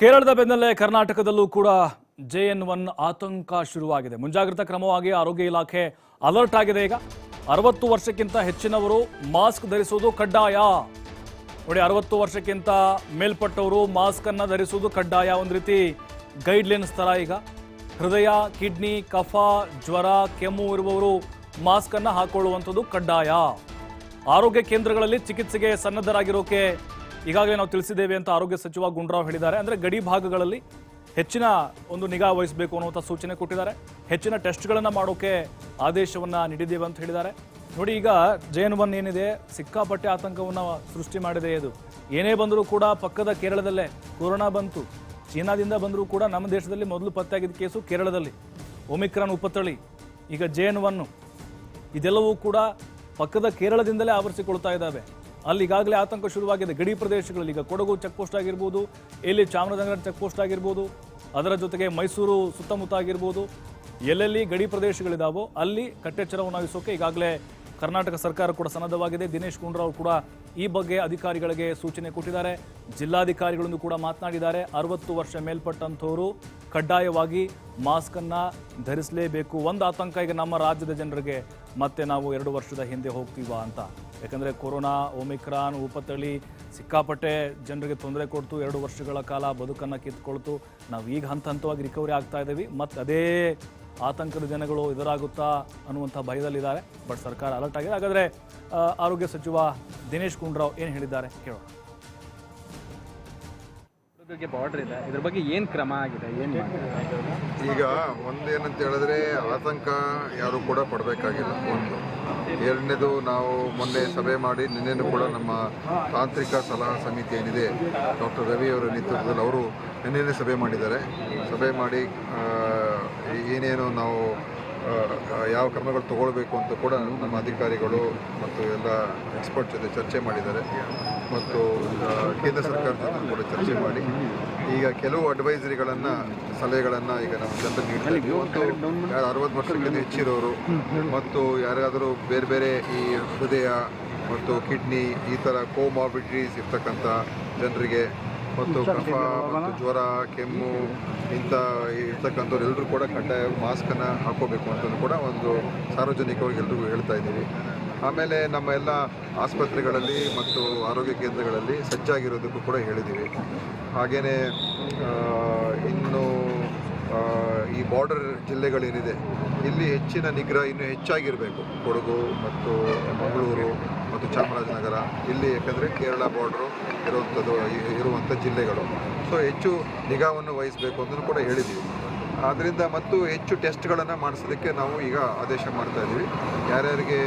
ಕೇರಳದ ಬೆನ್ನಲ್ಲೇ ಕರ್ನಾಟಕದಲ್ಲೂ ಕೂಡ ಜೆ ಎನ್ ಒನ್ ಆತಂಕ ಶುರುವಾಗಿದೆ. ಮುಂಜಾಗ್ರತಾ ಕ್ರಮವಾಗಿ ಆರೋಗ್ಯ ಇಲಾಖೆ ಅಲರ್ಟ್ ಆಗಿದೆ ಈಗ. ಅರವತ್ತು ವರ್ಷಕ್ಕಿಂತ ಹೆಚ್ಚಿನವರು ಮಾಸ್ಕ್ ಧರಿಸುವುದು ಕಡ್ಡಾಯ. ನೋಡಿ, ಅರವತ್ತು ವರ್ಷಕ್ಕಿಂತ ಮೇಲ್ಪಟ್ಟವರು ಮಾಸ್ಕ್ ಅನ್ನ ಧರಿಸುವುದು ಕಡ್ಡಾಯ ಒಂದು ರೀತಿ. ಗೈಡ್ಲೈನ್ಸ್ ತರ ಈಗ. ಹೃದಯ, ಕಿಡ್ನಿ, ಕಫ, ಜ್ವರ, ಕೆಮ್ಮು ಇರುವವರು ಮಾಸ್ಕ್ ಅನ್ನ ಹಾಕೊಳ್ಳುವಂಥದ್ದು ಕಡ್ಡಾಯ. ಆರೋಗ್ಯ ಕೇಂದ್ರಗಳಲ್ಲಿ ಚಿಕಿತ್ಸೆಗೆ ಸನ್ನದ್ಧರಾಗಿರೋಕೆ ಈಗಾಗಲೇ ನಾವು ತಿಳಿಸಿದ್ದೇವೆ ಅಂತ ಆರೋಗ್ಯ ಸಚಿವ ಗುಂಡ್ರಾವ್ ಹೇಳಿದ್ದಾರೆ. ಅಂದರೆ ಗಡಿ ಭಾಗಗಳಲ್ಲಿ ಹೆಚ್ಚಿನ ಒಂದು ನಿಗಾ ವಹಿಸಬೇಕು ಅನ್ನುವಂಥ ಸೂಚನೆ ಕೊಟ್ಟಿದ್ದಾರೆ. ಹೆಚ್ಚಿನ ಟೆಸ್ಟ್ಗಳನ್ನು ಮಾಡೋಕೆ ಆದೇಶವನ್ನು ನೀಡಿದ್ದೇವೆ ಅಂತ ಹೇಳಿದ್ದಾರೆ. ನೋಡಿ, ಈಗ ಜೇನ್ ಒನ್ ಏನಿದೆ, ಸಿಕ್ಕಾಪಟ್ಟೆ ಆತಂಕವನ್ನು ಸೃಷ್ಟಿ ಮಾಡಿದೆ ಇದು. ಏನೇ ಬಂದರೂ ಕೂಡ ಪಕ್ಕದ ಕೇರಳದಲ್ಲೇ ಕೊರೋನಾ ಬಂತು. ಚೀನಾದಿಂದ ಬಂದರೂ ಕೂಡ ನಮ್ಮ ದೇಶದಲ್ಲಿ ಮೊದಲು ಪತ್ತೆಯಾಗಿದ್ದ ಕೇಸು ಕೇರಳದಲ್ಲಿ. ಒಮಿಕ್ರಾನ್ ಉಪತಳಿ, ಈಗ ಜೇನು ಒನ್. ಇದೆಲ್ಲವೂ ಕೂಡ ಪಕ್ಕದ ಕೇರಳದಿಂದಲೇ ಆವರಿಸಿಕೊಳ್ತಾ ಇದ್ದಾವೆ. ಅಲ್ಲಿ ಈಗಾಗಲೇ ಆತಂಕ ಶುರುವಾಗಿದೆ. ಗಡಿ ಪ್ರದೇಶಗಳಲ್ಲಿ ಈಗ ಕೊಡಗು ಚೆಕ್ ಪೋಸ್ಟ್ ಆಗಿರ್ಬೋದು ಇಲ್ಲಿ ಚಾಮರಾಜನಗರ ಚೆಕ್ ಪೋಸ್ಟ್ ಆಗಿರ್ಬೋದು, ಅದರ ಜೊತೆಗೆ ಮೈಸೂರು ಸುತ್ತಮುತ್ತ ಆಗಿರ್ಬೋದು, ಎಲ್ಲೆಲ್ಲಿ ಗಡಿ ಪ್ರದೇಶಗಳಿದಾವೋ ಅಲ್ಲಿ ಕಟ್ಟೆಚ್ಚರವನ್ನು ವಹಿಸೋಕೆ ಈಗಾಗಲೇ ಕರ್ನಾಟಕ ಸರ್ಕಾರ ಕೂಡ ಸನ್ನದ್ಧವಾಗಿದೆ. ದಿನೇಶ್ ಗುಂಡೂರಾವ್ ಕೂಡ ಈ ಬಗ್ಗೆ ಅಧಿಕಾರಿಗಳಿಗೆ ಸೂಚನೆ ಕೊಟ್ಟಿದ್ದಾರೆ. ಜಿಲ್ಲಾಧಿಕಾರಿಗಳನ್ನು ಕೂಡ ಮಾತನಾಡಿದ್ದಾರೆ. ಅರವತ್ತು ವರ್ಷ ಮೇಲ್ಪಟ್ಟಂಥವರು ಕಡ್ಡಾಯವಾಗಿ ಮಾಸ್ಕ್ ಅನ್ನ ಧರಿಸಲೇಬೇಕು. ಒಂದು ಆತಂಕ ಈಗ ನಮ್ಮ ರಾಜ್ಯದ ಜನರಿಗೆ. ಮತ್ತೆ ನಾವು ಎರಡು ವರ್ಷದ ಹಿಂದೆ ಹೋಗ್ತೀವಾ ಅಂತ. ಯಾಕಂದ್ರೆ ಕೊರೋನಾ, ಒಮಿಕ್ರಾನ್, ಉಪತಳಿ, ಸಿಕ್ಕಾಪಟ್ಟೆ ಜನರಿಗೆ ತೊಂದರೆ ಕೊಡ್ತು. ಎರಡು ವರ್ಷಗಳ ಕಾಲ ಬದುಕನ್ನು ಕಿತ್ಕೊಳ್ತು. ನಾವು ಈಗ ಹಂತ ಹಂತವಾಗಿ ರಿಕವರಿ ಆಗ್ತಾ ಇದ್ದೀವಿ. ಮತ್ತೆ ಅದೇ ಆತಂಕದ ಜನಗಳು ಎದುರಾಗುತ್ತಾ ಅನ್ನುವಂಥ ಭಯದಲ್ಲಿದ್ದಾರೆ. ಬಟ್ ಸರ್ಕಾರ ಅಲರ್ಟ್ ಆಗಿದೆ. ಹಾಗಾದರೆ ಆರೋಗ್ಯ ಸಚಿವ ದಿನೇಶ್ ಗುಂಡ್ರಾವ್ ಏನು ಹೇಳಿದ್ದಾರೆ? ಕೇಳೋಣ. ಬಾರ್ಡರ್ ಬಗ್ಗೆ ಏನು ಕ್ರಮ ಈಗ ಒಂದೇನಂತ ಹೇಳಿದ್ರೆ ಆತಂಕ ಯಾರು ಕೂಡ ಪಡಬೇಕಾಗಿಲ್ಲ ಒಂದು. ಎರಡನೇದು ನಾವು ಮೊನ್ನೆ ಸಭೆ ಮಾಡಿ ನಿನ್ನೆನೂ ಕೂಡ ನಮ್ಮ ತಾಂತ್ರಿಕ ಸಲಹಾ ಸಮಿತಿ ಏನಿದೆ, ಡಾಕ್ಟರ್ ರವಿ ಅವರ ನೇತೃತ್ವದಲ್ಲಿ ಅವರು ನಿನ್ನೆನೇ ಸಭೆ ಮಾಡಿದ್ದಾರೆ. ಸಭೆ ಮಾಡಿ ಏನೇನು ನಾವು ಯಾವ ಕ್ರಮಗಳು ತಗೊಳ್ಬೇಕು ಅಂತ ಕೂಡ ನಮ್ಮ ಅಧಿಕಾರಿಗಳು ಮತ್ತು ಎಲ್ಲ ಎಕ್ಸ್ಪರ್ಟ್ ಜೊತೆ ಚರ್ಚೆ ಮಾಡಿದ್ದಾರೆ. ಮತ್ತು ಕೇಂದ್ರ ಸರ್ಕಾರದ ಜೊತೆ ಕೂಡ ಚರ್ಚೆ ಮಾಡಿ. ಈಗ ಕೆಲವು ಅಡ್ವೈಸರಿಗಳನ್ನು, ಸಲಹೆಗಳನ್ನು ಈಗ ನಾವು ಜನರಿಗೆ ನೀಡ್ತಾ ಯಾರು ಅರವತ್ತು ವರ್ಷಕ್ಕಿಂತ ಹೆಚ್ಚಿರೋರು ಮತ್ತು ಯಾರಿಗಾದರೂ ಬೇರೆ ಬೇರೆ ಈ ಹೃದಯ ಮತ್ತು ಕಿಡ್ನಿ ಈ ಥರ ಕೋಮಾಬಿಟ್ರೀಸ್ ಇರ್ತಕ್ಕಂಥ ಜನರಿಗೆ ಮತ್ತು ಕಫ ಮತ್ತು ಜ್ವರ ಕೆಮ್ಮು ಇಂಥ ಇರ್ತಕ್ಕಂಥವ್ರು ಎಲ್ಲರೂ ಕೂಡ ಕಡ್ಡಾಯ ಮಾಸ್ಕನ್ನು ಹಾಕೋಬೇಕು ಅಂತಲೂ ಕೂಡ ಒಂದು ಸಾರ್ವಜನಿಕವಾಗಿ ಎಲ್ರಿಗೂ ಹೇಳ್ತಾ ಇದ್ದೀವಿ. ಆಮೇಲೆ ನಮ್ಮ ಎಲ್ಲ ಆಸ್ಪತ್ರೆಗಳಲ್ಲಿ ಮತ್ತು ಆರೋಗ್ಯ ಕೇಂದ್ರಗಳಲ್ಲಿ ಸಜ್ಜಾಗಿರೋದಕ್ಕೂ ಕೂಡ ಹೇಳಿದ್ದೀವಿ. ಹಾಗೆಯೇ ಇನ್ನು ಈ ಬಾರ್ಡರ್ ಜಿಲ್ಲೆಗಳೇನಿದೆ, ಇಲ್ಲಿ ಹೆಚ್ಚಿನ ನಿಗ್ರಹ ಇನ್ನೂ ಹೆಚ್ಚಾಗಿರಬೇಕು. ಕೊಡಗು ಮತ್ತು ಮಂಗಳೂರು ಮತ್ತು ಚಾಮರಾಜನಗರ. ಇಲ್ಲಿ ಯಾಕಂದರೆ ಕೇರಳ ಬಾರ್ಡ್ರು ಇರುವಂಥದ್ದು ಇರುವಂಥ ಜಿಲ್ಲೆಗಳು. ಸೊ ಹೆಚ್ಚು ನಿಗಾವನ್ನು ವಹಿಸಬೇಕು ಅಂತಲೂ ಕೂಡ ಹೇಳಿದ್ದೀವಿ ಆದ್ದರಿಂದ ಮತ್ತು ಹೆಚ್ಚು ಟೆಸ್ಟ್ಗಳನ್ನು ಮಾಡಿಸೋದಕ್ಕೆ ನಾವು ಈಗ ಆದೇಶ ಮಾಡ್ತಾ ಇದ್ದೀವಿ ಯಾರ್ಯಾರಿಗೆ